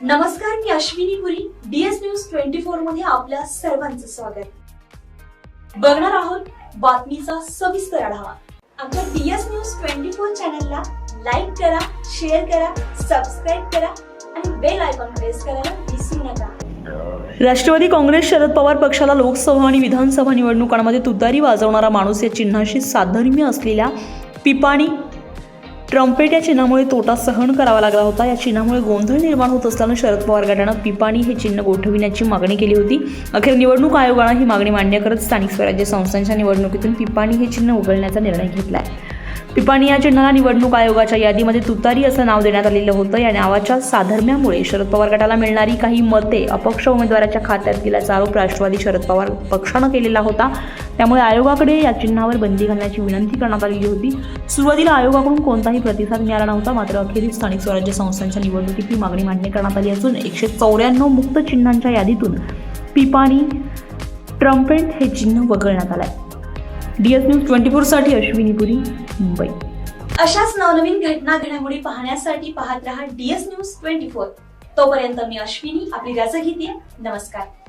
नमस्कार मी Ashwini Puri. DS news twenty फोरमध्ये आपल्या सर्वांचं स्वागत. बघणार आहोत बातमीचा सविस्तर आढावा. आमच्या डीएस न्यूज ट्वेंटी फोर चॅनलला लाईक करा शेअर करा सबस्क्राईब करा आणि बेल आयकॉन प्रेस करायला विसरू नका. राष्ट्रवादी काँग्रेस शरद पवार पक्षाला लोकसभा आणि विधानसभा निवडणुकांमध्ये तुतारी वाजवणारा माणूस या चिन्हाशी साधर्म्य असलेल्या पिपाणी ट्रम्पेट या चिन्हामुळे तोटा सहन करावा लागला होता. या चिन्हामुळे गोंधळ निर्माण होत असल्यानं शरद पवार गटानं पिपाणी हे चिन्ह गोठविण्याची मागणी केली होती. अखेर निवडणूक आयोगानं ही मागणी मान्य करत स्थानिक स्वराज्य संस्थांच्या निवडणुकीतून पिपाणी हे चिन्ह उघडण्याचा निर्णय घेतला आहे पिपाणी या चिन्हाला निवडणूक आयोगाच्या यादीमध्ये तुतारी असं नाव देण्यात आलेलं होतं. या नावाच्या साधर्म्यामुळे शरद पवार गटाला मिळणारी काही मते अपक्ष उमेदवाराच्या खात्यात गेल्याचा आरोप राष्ट्रवादी शरद पवार पक्षानं केलेला होता. त्यामुळे आयोगाकडे या चिन्हावर बंदी घालण्याची विनंती करण्यात आलेली होती. सुरुवातीला आयोगाकडून कोणताही प्रतिसाद मिळाला नव्हता मात्र अखेरीस स्थानिक स्वराज्य संस्थांच्या निवडणुकीत ही मागणी मान्य करण्यात आली असून एकशे चौऱ्याण्णव मुक्त चिन्हांच्या यादीतून पिपाणी ट्रम्पेट हे चिन्ह वगळण्यात आलं आहे डी एस न्यूज ट्वेंटी फोरसाठी अश्विनी पुरी मुंबई. अशाच नवनवीन घटना घडामोडी पाहण्यासाठी पाहत रहा डीएस न्यूज ट्वेंटी फोर. तोपर्यंत मी अश्विनी आपली रजा घेते. नमस्कार.